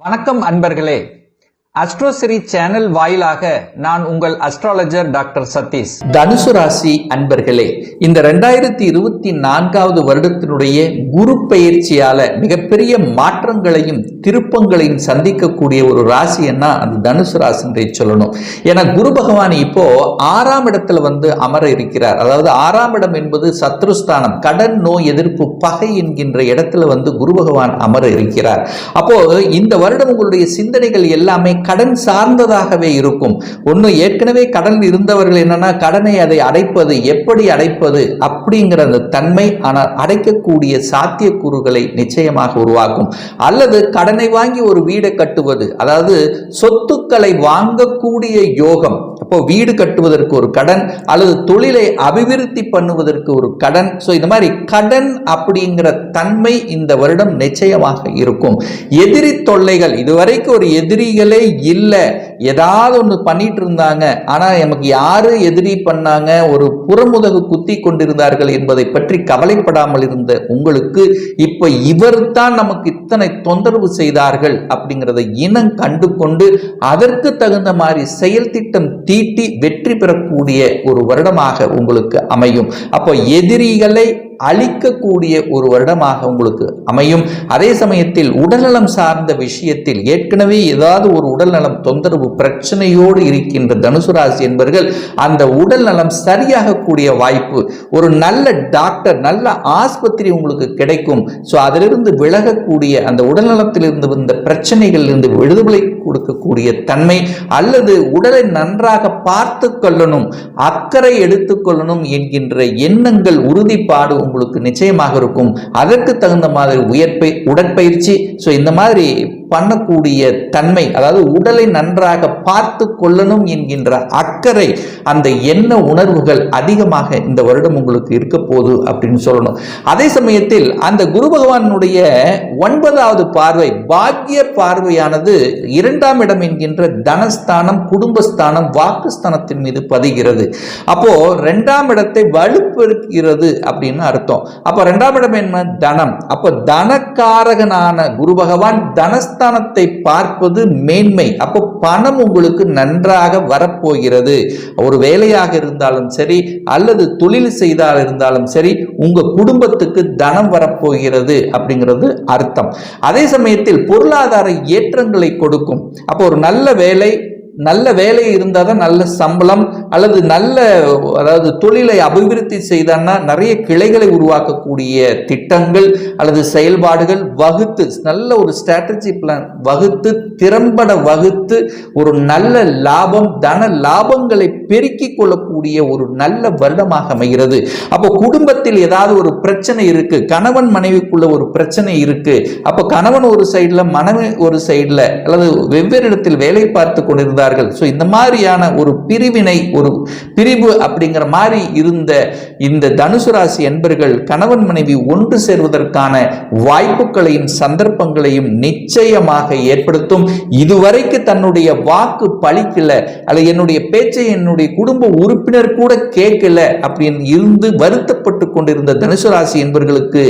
வணக்கம் அன்பர்களே. அஸ்ட்ரோசிரி சேனல் வாயிலாக நான் உங்கள் அஸ்ட்ராலஜர் டாக்டர் சதீஷ் தனுசு ராசி அன்பர்களே இந்த ரெண்டாயிரத்தி இருபத்தி நான்காவது வருடத்தினுடைய குரு பயிற்சியால மிகப்பெரிய மாற்றங்களையும் திருப்பங்களையும் சந்திக்கக்கூடிய ஒரு ராசின்னா அது தனுசு ராசின்றே சொல்லணும். ஏன்னா குரு பகவான் இப்போ ஆறாம் இடத்துல வந்து அமர இருக்கிறார். அதாவது ஆறாம் இடம் என்பது சத்ருஸ்தானம் கடன் நோய் எதிர்ப்பு பகை என்கின்ற இடத்துல வந்து குரு பகவான் அமர இருக்கிறார். அப்போ இந்த வருடம் உங்களுடைய சிந்தனைகள் எல்லாமே கடன் சார்ந்ததாகவே இருக்கும். ஒன்று ஏற்கனவே கடன் இருந்தவர்கள் என்னன்னா கடனை அதை அடைப்பது எப்படி அடைப்பது அப்படிங்கிற அந்த தன்மை ஆனால் அடைக்கக்கூடிய சாத்தியக்கூறுகளை நிச்சயமாக உருவாக்கும். அல்லது கடனை வாங்கி ஒரு வீடை கட்டுவது அதாவது சொத்துக்களை வாங்கக்கூடிய யோகம். இப்போ வீடு கட்டுவதற்கு ஒரு கடன் அல்லது தொழிலை அபிவிருத்தி பண்ணுவதற்கு ஒரு கடன். ஸோ இந்த மாதிரி கடன் அப்படிங்கிற தன்மை இந்த வருடம் நிச்சயமாக இருக்கும். எதிரி தொல்லைகள் இதுவரைக்கும் ஒரு எதிரிகளே இல்லை. ஏதாவது ஒன்று பண்ணிட்டு இருந்தாங்க ஆனால் நமக்கு யாரு எதிரி பண்ணாங்க? ஒரு புறமுதகு குத்தி கொண்டிருந்தார்கள் என்பதை பற்றி கவலைப்படாமல் இருந்த உங்களுக்கு இப்போ இவர் தான் நமக்கு இத்தனை தொந்தரவு செய்தார்கள் அப்படிங்கிறத இனம் கண்டு கொண்டு அதற்கு தகுந்த மாதிரி செயல் திட்டம் தீட்டி வெற்றி பெறக்கூடிய ஒரு வருடமாக உங்களுக்கு அமையும். அப்போ எதிரிகளை அழிக்கக்கூடிய ஒரு வருடமாக உங்களுக்கு அமையும். அதே சமயத்தில் உடல்நலம் சார்ந்த விஷயத்தில் ஏற்கனவே ஏதாவது ஒரு உடல்நலம் தொந்தரவு பிரச்சனையோடு இருக்கின்ற தனுசு ராசி என்பவர்கள் அந்த உடல் நலம் சரியாகக்கூடிய வாய்ப்பு ஒரு நல்ல டாக்டர் நல்ல ஆஸ்பத்திரி உங்களுக்கு கிடைக்கும். ஸோ அதிலிருந்து விலகக்கூடிய அந்த உடல்நலத்திலிருந்து வந்த பிரச்சனைகளிலிருந்து விடுதலை கொடுக்கக்கூடிய தன்மை அல்லது உடலை நன்றாக பார்த்து கொள்ளணும் அக்கறை எடுத்துக்கொள்ளணும் என்கின்ற எண்ணங்கள் உறுதிப்பாடு உங்களுக்கு நிச்சயமாக இருக்கும். அதற்கு தகுந்த மாதிரி உயற்பை உடற்பயிற்சி ஸோ இந்த மாதிரி பண்ணக்கூடிய தன்மை அதாவது உடலை நன்றாக பார்த்து கொள்ளணும் என்கின்ற அக்கறை அந்த எண்ண உணர்வுகள் அதிகமாக இந்த வருடம் உங்களுக்கு இருக்க போகுது அப்படின்னு சொல்லணும். அதே சமயத்தில் அந்த குரு பகவானுடைய ஒன்பதாவது பார்வை பாக்கிய பார்வையானது இரண்டாம் இடம் என்கின்ற தனஸ்தானம் குடும்பஸ்தானம் வாக்குஸ்தானத்தின் மீது பதிகிறது. அப்போ ரெண்டாம் இடத்தை வலுப்படுத்துகிறது அப்படின்னு அர்த்தம். அப்போ ரெண்டாம் இடம் என்ன? தனம். அப்போ தனக்காரகனான குரு பகவான் தனஸ்தானத்தை பார்ப்பது மேன்மை. அப்போ பணம் உங்களுக்கு நன்றாக வரப்போகிறது. ஒரு வேலையாக இருந்தாலும் சரி அல்லது தொழில் செய்தால் இருந்தாலும் சரி உங்க குடும்பத்துக்கு தனம் வரப்போகிறது அப்படிங்கிறது அர்த்தம். அதே சமயத்தில் பொருளாதார ஏற்றங்களை கொடுக்கும். அப்போ ஒரு நல்ல வேலை நல்ல வேலை இருந்தால் தான் நல்ல சம்பளம் அல்லது நல்ல அதாவது தொழிலை அபிவிருத்தி செய்தான்னா நிறைய கிளைகளை உருவாக்கக்கூடிய திட்டங்கள் அல்லது செயல்பாடுகள் வகுத்து நல்ல ஒரு ஸ்ட்ராட்டஜி பிளான் வகுத்து திறம்பட வகுத்து ஒரு நல்ல லாபம் தன லாபங்களை பெருக்கிக் கொள்ளக்கூடிய ஒரு நல்ல வருடமாக அமைகிறது. அப்போ குடும்பத்தில் ஏதாவது ஒரு பிரச்சனை இருக்கு கணவன் மனைவிக்குள்ள ஒரு பிரச்சனை இருக்கு அப்போ கணவன் ஒரு சைடில் மனைவி ஒரு சைடில் அல்லது வெவ்வேறு இடத்தில் வேலை பார்த்து கொண்டிருந்தார்கள் ஸோ இந்த மாதிரியான ஒரு பிரிவினை ஒரு பிரிவு அப்படிங்கிற மாதிரி இருந்த இந்த தனுசு ராசி என்பர்கள் கணவன் மனைவி ஒன்று சேர்வதற்கான வாய்ப்புகளையும் சந்தர்ப்பங்களையும் நிச்சயமாக ஏற்படுத்தும். இதுவரைக்கு தன்னுடைய வாக்கு பழிக்கல. அல்ல என்னுடைய பேச்சை என்னுடைய குடும்ப உறுப்பினர் கூட கேட்கல அப்படின்னு இருந்து வருத்தப்பட்டு கொண்டிருந்த தனுசு ராசி என்பவர்களுக்கு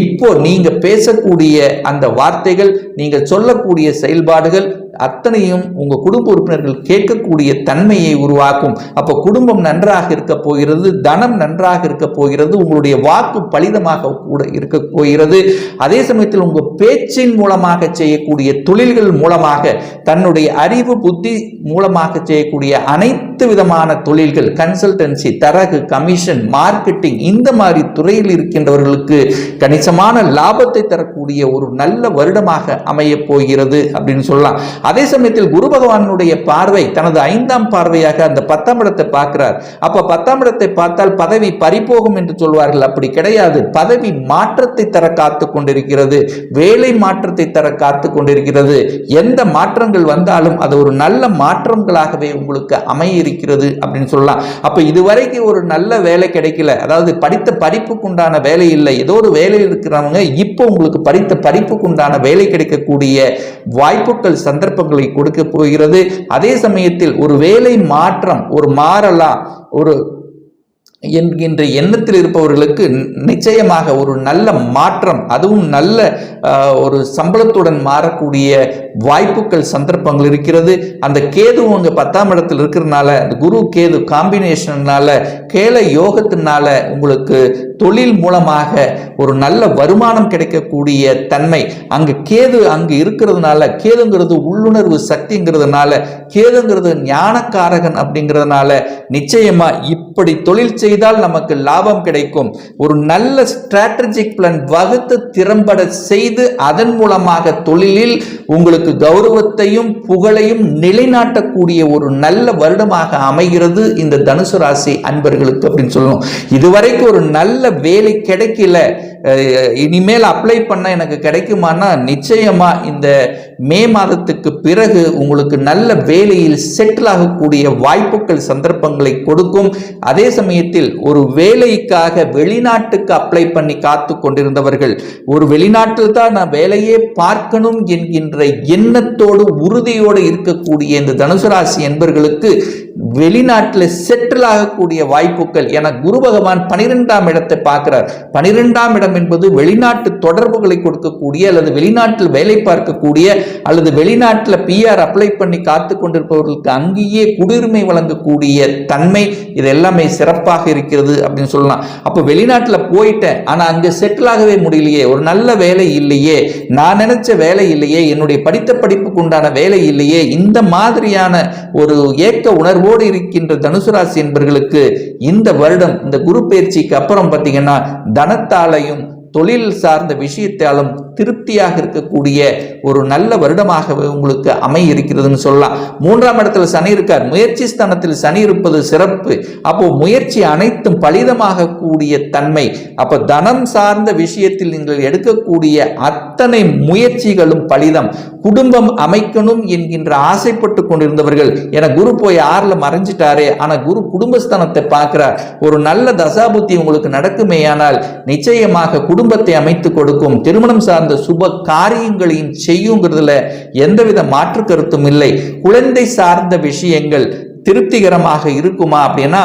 இப்போ நீங்க பேசக்கூடிய அந்த வார்த்தைகள் நீங்கள் சொல்லக்கூடிய செயல்பாடுகள் அத்தனையும் உங்கள் குடும்ப உறுப்பினர்கள் கேட்கக்கூடிய தன்மையை உருவாக்கும். அப்போ குடும்பம் நன்றாக இருக்க போகிறது தனம் நன்றாக இருக்க போகிறது உங்களுடைய வாக்கு பலிதமாக கூட இருக்க போகிறது. அதே சமயத்தில் உங்கள் பேச்சின் மூலமாக செய்யக்கூடிய தொழில்கள் மூலமாக தன்னுடைய அறிவு புத்தி மூலமாக செய்யக்கூடிய அனைத்து விதமான தொழில்கள் கன்சல்டன்சி தரகு கமிஷன் மார்க்கெட்டிங் இந்த மாதிரி துறையில் இருக்கின்றவர்களுக்கு கணிசமான லாபத்தை தரக்கூடிய ஒரு நல்ல வருடமாக அமைய போகிறது அப்படின்னு சொல்லலாம். அதே சமயத்தில் குரு பகவானுடைய பார்வை தனது ஐந்தாம் பார்வையாக அந்த பத்தாம் இடத்தை பார்க்கிறார். அப்ப பத்தாம் இடத்தை பார்த்தால் பதவி பறிபோகும் என்று சொல்வார்கள். அப்படி கிடையாது. பதவி மாற்றத்தை தர காத்து கொண்டிருக்கிறது. வேலை மாற்றத்தை தர காத்து கொண்டிருக்கிறது. எந்த மாற்றங்கள் வந்தாலும் அது ஒரு நல்ல மாற்றங்களாகவே உங்களுக்கு அமைய இருக்கிறது அப்படின்னு சொல்லலாம். அப்ப இதுவரைக்கும் ஒரு நல்ல வேலை கிடைக்கல. அதாவது படித்த படிப்புக்குண்டான வேலை இல்லை. ஏதோ ஒரு வேலையில் இருக்கிறவங்க இப்போ உங்களுக்கு படித்த படிப்புக்குண்டான வேலை கிடைக்கக்கூடிய வாய்ப்புகள் சந்தர்ப்ப சந்தர்ப்பங்களை கொடுக்க போகிறது. அதே சமயத்தில் ஒரு வேலை மாற்றம் ஒரு மாறலாம் ஒரு என்கின்ற எண்ணத்தில் இருப்பவர்களுக்கு நிச்சயமாக ஒரு நல்ல மாற்றம் அதுவும் நல்ல ஒரு சம்பளத்துடன் மாறக்கூடிய வாய்ப்புகள் சந்தர்ப்பங்கள் இருக்கிறது. அந்த கேது உங்க பத்தாம் இடத்தில் இருக்கிறதுனால அந்த குரு கேது காம்பினேஷன்னால கேல யோகத்தினால உங்களுக்கு தொழில் மூலமாக ஒரு நல்ல வருமானம் கிடைக்கக்கூடிய தன்மை. அங்கு கேது அங்கு இருக்கிறதுனால கேதுங்கிறது உள்ளுணர்வு சக்திங்கிறதுனால கேதுங்கிறது ஞானக்காரகன் அப்படிங்கிறதுனால நிச்சயமா இப்படி தொழில் செய்தால் நமக்கு லாபம் கிடைக்கும். ஒரு நல்ல ஸ்ட்ராட்டஜிக் பிளான் வகுத்து திறம்பட செய்து அதன் மூலமாக தொழிலில் உங்களுக்கு கௌரவத்தையும் புகழையும் நிலைநாட்டக்கூடிய ஒரு நல்ல வருடமாக அமைகிறது இந்த தனுசு ராசி அன்பர்களுக்கு அப்படின்னு சொல்லணும் இதுவரைக்கும் ஒரு நல்ல வேலை கிடைக்கல. இனிமேல் அப்ளை பண்ண எனக்கு கிடைக்குமானா நிச்சயமா இந்த மே மாதத்துக்கு பிறகு உங்களுக்கு நல்ல வேலையில் செட்டில் ஆகக்கூடிய வாய்ப்புகள் சந்தர்ப்பங்களை கொடுக்கும். அதே சமயத்தில் ஒரு வேலைக்காக வெளிநாட்டுக்கு அப்ளை பண்ணி காத்து கொண்டிருந்தவர்கள் ஒரு வெளிநாட்டில் தான் நான் வேலையே பார்க்கணும் என்கின்ற எண்ணத்தோடு உறுதியோடு இருக்கக்கூடிய இந்த தனுசு ராசி என்பர்களுக்கு வெளிநாட்டில் செட்டில் ஆகக்கூடிய வாய்ப்புகள். என குரு பகவான் பனிரெண்டாம் இடத்தை பார்க்கிறார். பனிரெண்டாம் இடம் என்பது வெளிநாட்டு தொடர்புகளை கொடுக்கக்கூடிய அல்லது வெளிநாட்டில் வேலை பார்க்கக்கூடிய அல்லது வெளிநாட்டில் பிஆர் அப்ளை பண்ணி காத்து கொண்டிருப்பவர்களுக்கு அங்கேயே குடியுரிமை வழங்கக்கூடிய தன்மை இது எல்லாமே சிறப்பாக இருக்கிறது அப்படின்னு சொல்லலாம். அப்போ வெளிநாட்டில் போயிட்டேன். ஆனால் அங்கே செட்டில் ஆகவே முடியலையே. ஒரு நல்ல வேலை இல்லையே. நான் நினைச்ச வேலை இல்லையே. என்னுடைய படித்த படிப்புக்கு உண்டான வேலை இல்லையே. இந்த மாதிரியான ஒரு ஏக்க உணர்வோடு இருக்கின்ற தனுசு ராசி என்பவர்களுக்கு இந்த வருடம் இந்த குரு பயிற்சிக்கு அப்புறம் பார்த்தீங்கன்னா தனத்தாலையும் தொழில் சார்ந்த விஷயத்தாலும் திருப்தியாக இருக்கக்கூடிய ஒரு நல்ல வருடமாகவே உங்களுக்கு அமைய இருக்கிறதுன்னு சொல்லலாம். மூன்றாம் இடத்துல சனி இருக்கார். முயற்சி ஸ்தானத்தில் சனி இருப்பது சிறப்பு. அப்போ முயற்சி அனைத்தும் பலிதமாக கூடிய தன்மை. அப்போ தனம் சார்ந்த விஷயத்தில் நீங்கள் எடுக்கக்கூடிய அத்தனை முயற்சிகளும் பலிதம். குடும்பம் அமைக்கணும் என்கின்ற ஆசைப்பட்டு கொண்டிருந்தவர்கள். என குரு போய் ஆறுல மறைஞ்சிட்டாரே. ஆனா குரு குடும்பஸ்தானத்தை பார்க்கிறார். ஒரு நல்ல தசாபுத்தி உங்களுக்கு நடக்குமேயானால் நிச்சயமாக குடும்பத்தை அமைத்து கொடுக்கும். திருமணம் சார்ந்த சுப காரியங்களையும் செய்யுங்கிறதுல எந்தவித மாற்று கருத்தும் இல்லை. குழந்தை சார்ந்த விஷயங்கள் திருப்திகரமாக இருக்குமா அப்படின்னா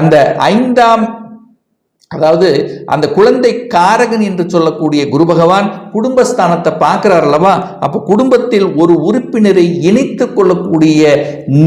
அந்த ஐந்தாம் அதாவது அந்த குழந்தை காரகன் என்று சொல்லக்கூடிய குரு பகவான் குடும்பஸ்தானத்தை பார்க்கிறார் அல்லவா அப்போ குடும்பத்தில் ஒரு உறுப்பினரை இணைத்து கொள்ளக்கூடிய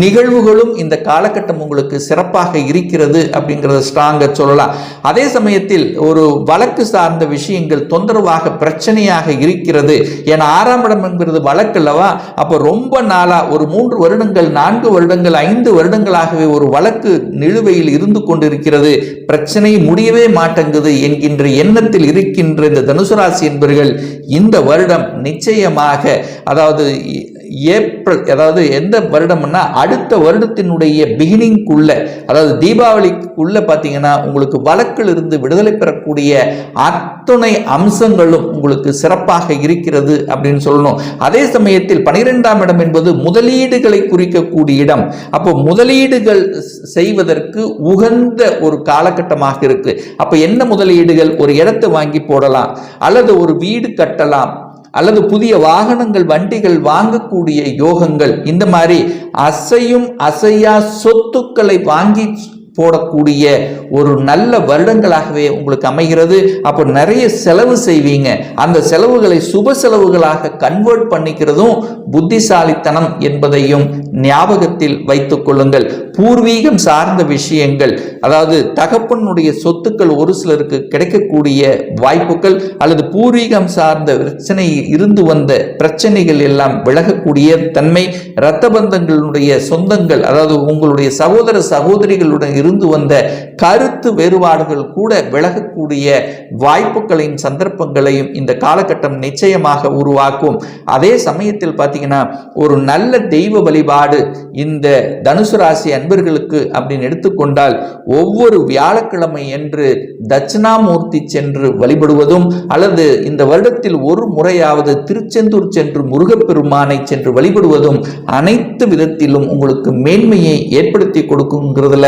நிகழ்வுகளும் இந்த காலகட்டம் உங்களுக்கு சிறப்பாக இருக்கிறது அப்படிங்கிறத ஸ்ட்ராங்க சொல்லலாம். அதே சமயத்தில் ஒரு வழக்கு சார்ந்த விஷயங்கள் தொந்தரவாக பிரச்சனையாக இருக்கிறது. ஏன்னா ஆறாம் இடம் என்கிறது வழக்கு அல்லவா? அப்போ ரொம்ப நாளா ஒரு மூன்று வருடங்கள் நான்கு வருடங்கள் ஐந்து வருடங்களாகவே ஒரு வழக்கு நிலுவையில் இருந்து கொண்டிருக்கிறது. பிரச்சனை முடியவே மாட்டேங்குது என்கின்ற எண்ணத்தில் இருக்கின்ற இந்த தனுசு ராசி என்பவர்கள் இந்த வருடம் நிச்சயமாக அதாவது ஏப்ரல் அதாவது எந்த வருடம்னா அடுத்த வருடத்தினுடைய பிகினிங்குள்ள அதாவது தீபாவளிக்குள்ள பார்த்தீங்கன்னா உங்களுக்கு வழக்கில் இருந்து விடுதலை பெறக்கூடிய அத்துணை அம்சங்களும் உங்களுக்கு சிறப்பாக இருக்கிறது அப்படின்னு சொல்லணும். அதே சமயத்தில் பனிரெண்டாம் இடம் என்பது முதலீடுகளை குறிக்கக்கூடிய இடம். அப்போ முதலீடுகள் செய்வதற்கு உகந்த ஒரு காலகட்டமாக இருக்கு. அப்போ என்ன முதலீடுகள்? ஒரு இடத்தை வாங்கி போடலாம் அல்லது ஒரு வீடு கட்டலாம் அல்லது புதிய வாகனங்கள் வண்டிகள் வாங்கக்கூடிய யோகங்கள் இந்த மாதிரி அசையும் அசையா சொத்துக்களை வாங்கி போடக்கூடிய ஒரு நல்ல வருடங்களாகவே உங்களுக்கு அமைகிறது. அப்போ நிறைய செலவு செய்வீங்க. அந்த செலவுகளை சுப செலவுகளாக கன்வெர்ட் பண்ணிக்கிறதும் புத்திசாலித்தனம் என்பதையும் ஞாபகத்தில் வைத்துக் கொள்ளுங்கள். பூர்வீகம் சார்ந்த விஷயங்கள் அதாவது தகப்பனுடைய சொத்துக்கள் ஒரு சிலருக்கு கிடைக்கக்கூடிய வாய்ப்புகள் அல்லது பூர்வீகம் சார்ந்த பிரச்சனை இருந்து வந்த பிரச்சனைகள் எல்லாம் விலகக்கூடிய தன்மை இரத்த பந்தங்களுடைய சொந்தங்கள் அதாவது உங்களுடைய சகோதர சகோதரிகளுடன் இருந்து வந்த கருத்து வேறுபாடுகள் கூட விலகக்கூடிய வாய்ப்புகளையும் சந்தர்ப்பங்களையும் இந்த காலகட்டம் நிச்சயமாக உருவாக்கும். அதே சமயத்தில் பார்த்தீங்கன்னா ஒரு நல்ல தெய்வ வழிபாடு இந்த தனுசு ராசி அன்பர்களுக்கு அப்படின்னு எடுத்துக்கொண்டால் ஒவ்வொரு வியாழக்கிழமை என்று தட்சிணாமூர்த்தி சென்று வழிபடுவதும் அல்லது இந்த வருடத்தில் ஒரு முறையாவது திருச்செந்தூர் சென்று முருகப்பெருமானை சென்று வழிபடுவதும் அனைத்து விதத்திலும் உங்களுக்கு மேன்மையை ஏற்படுத்தி கொடுக்குங்கிறதுல